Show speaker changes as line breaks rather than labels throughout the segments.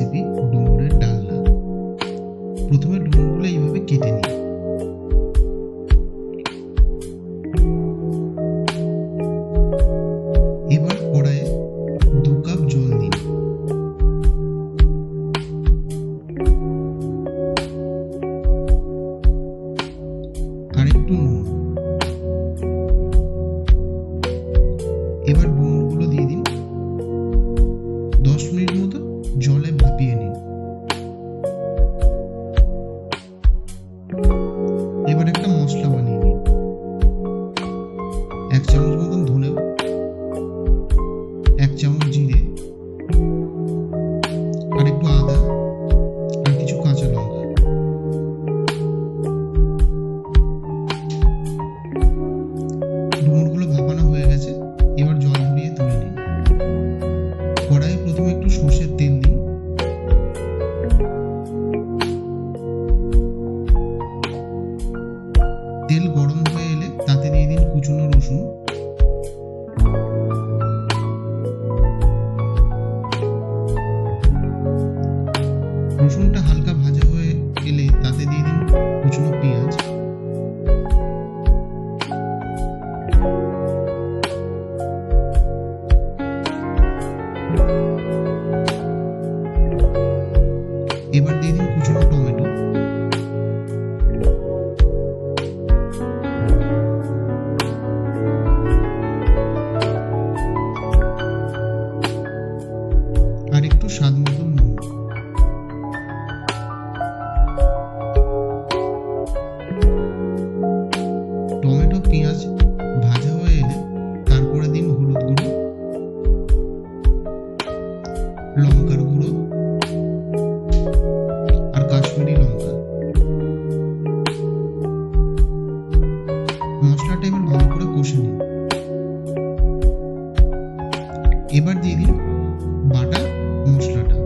Recipe ডুমুরের ডালনা। প্রথমে ডুমুরগুলো এইভাবে কেটে নিই। এবার ডুমুরগুলো দিয়ে দিন দশ মিনিট মতো জলে এক চামচ মতন ধনে রসুনটা হালকা ভাজা হয়ে গেলে তাতে দিয়ে দিন কুচনো পেঁয়াজ। এবার দিয়ে দিন মশলাটা এবার ভালো করে কষে নিন। এবার দিয়ে দিন বাটা মশলাটা।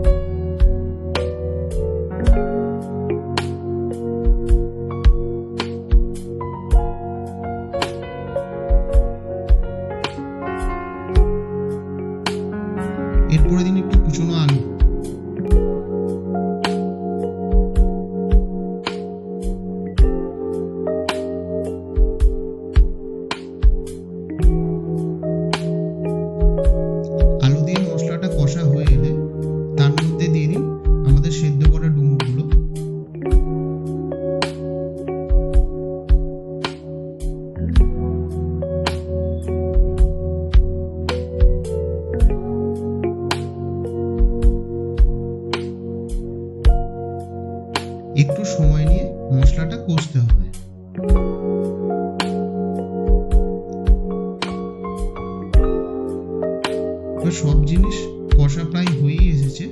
মশলাটা কষতে হবে। সব জিনিস কষা প্রায় হয়েই এসেছে।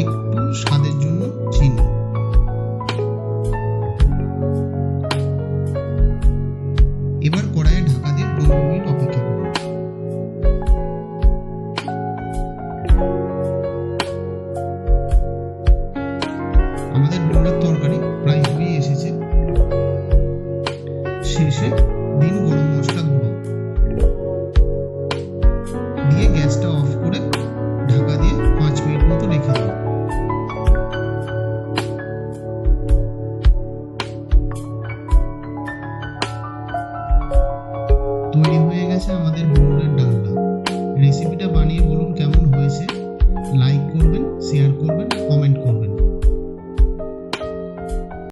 একটু স্বাদের জন্য চিনি এবার কড়াইয়ে ঢাকা দিয়ে পনেরো মিনিট অপেক্ষা করুন। আমাদের ডুমুরের তরকারি প্রায় হয়ে এসেছে। শেষে